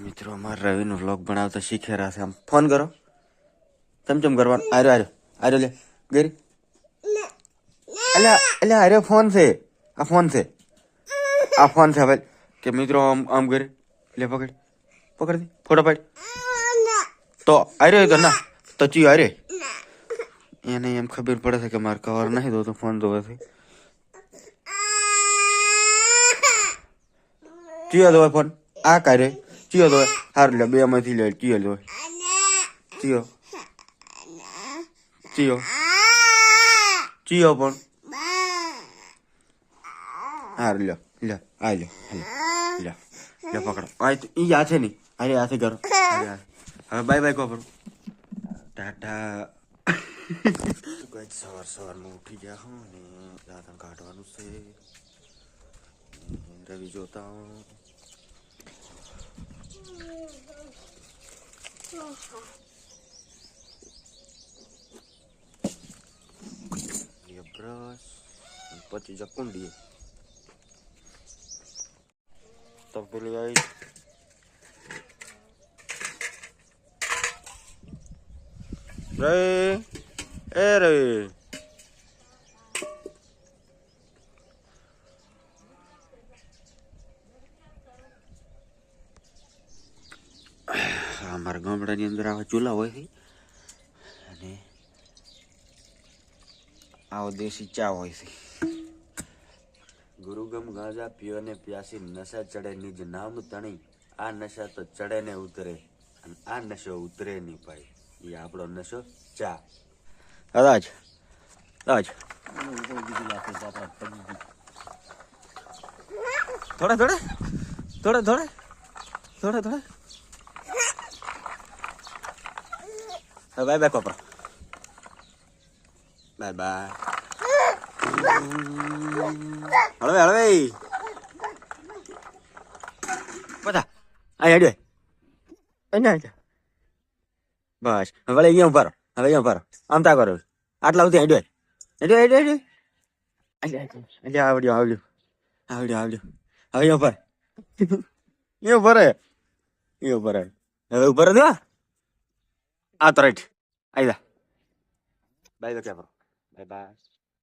મિત્રો, અમારે રવિનો વ્લોગ બનાવતા શીખે રહ્યા છે. આમ ફોન કરો. ચમ ચમ કરવાનું? આર્યો આર્યો. આર્યો લે. ગરી. અલ્યા અલ્યા, આર્યો ફોન છે. આ ફોન છે. આ ફોન છે ભાઈ કે મિત્રો, આમ આમ કરે લે, પકડ. પકડ દે. ફોટો પાડ. તો આર્યો તો ના તો ચી આર્યો. એને એમ ખબર પડે છે કે મારે કવર નહીં દો તો ફોન જોવે છે. ચિયો દો ફોન આ કાઢે ચિયો તો હાર લે બે માંથી લે, ચિયો તો. ચિયો. ચિયો. ચિયો પણ. હાર લ્યો લે, આ લે લે લે પકડો. આ ઈ આ છે ની અરે આ છે કરો હવે બાય બાય કોપર ટાટા. ગઈ સવાર સવારમાં ઉઠી ગયા હું ને. દાંતણ કાઢવાનું છે. રવિ જોતા હું. બ્રશ પછી જ કુંડી તો પેલી આવી રવિ એ રવિ અમારા ગામડાની અંદર આવા ચૂલા હોય છે. અને આવો દેશી ચા હોય છે. ગુરુગમ ગાંજા પીઓ ને પ્યાસી નશા ચડે નિજ નામ તણી. આ નશા તો ચડે ને ઉતરે. અને આ નશો ઉતરે નહીં ભાઈ. એ આપણો નશો ચા. અદાજ અદાજ થોડા થોડા. થોડા થોડા. થોડા થોડા. હવે બાય બાય કોપરા બાય બાય હળવે હળવે બધા આ હેડવે અહીંયા હેડવે બસ હવે અહીંયા ઉભા રહો હવે અહીંયા ઉભા રહો આમ તા કરો આટલા સુધી હેડવે હેડવે હેડવે હેડવે એટલે આવડ્યો આવડ્યો આવડ્યો આવડ્યો હવે અહીંયા ઉભા રહે. અહીંયા ઉભા રહે અહીંયા ઉભા રહે હવે ઉભા રહે આઈ જા બાય તો ક્યાં બાય બાય